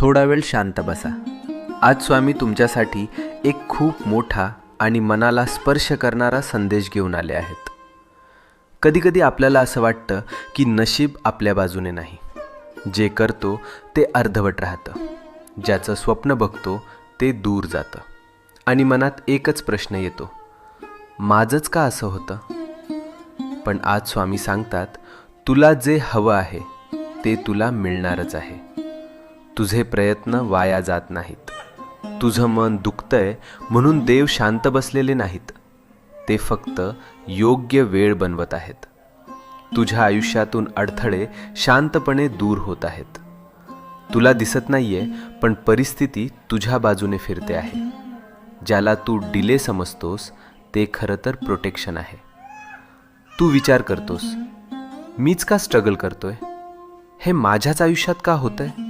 थोडा वेळ शांत बसा. आज स्वामी तुमच्यासाठी एक खूप मोठा आणि मनाला स्पर्श करणारा संदेश घेऊन आले आहेत. कधीकधी आपल्याला असं वाटतं की नशीब आपल्या बाजूने नाही. जे करतो ते अर्धवट राहतं. ज्याचं स्वप्न बघतो ते दूर जातं. आणि मनात एकच प्रश्न येतो. माझंच का असं होतं? पण आज स्वामी सांगतात तुला जे हवं आहे ते तुला मिळणारच आहे. तुझे प्रयत्न वाया जात नाहीत. तुझं मन दुखतंय म्हणून देव शांत बसलेले नाहीत. ते फक्त योग्य वेळ बनवत आहेत. तुझ्या आयुष्यातून अडथळे शांतपणे दूर होत आहेत. तुला दिसत नाहीये पण परिस्थिती तुझ्या बाजूने फिरते आहे. ज्याला तू डिले समजतोस ते खरं तर प्रोटेक्शन आहे. तू विचार करतोस मीच का स्ट्रगल करतोय? हे माझ्याच आयुष्यात का होतंय?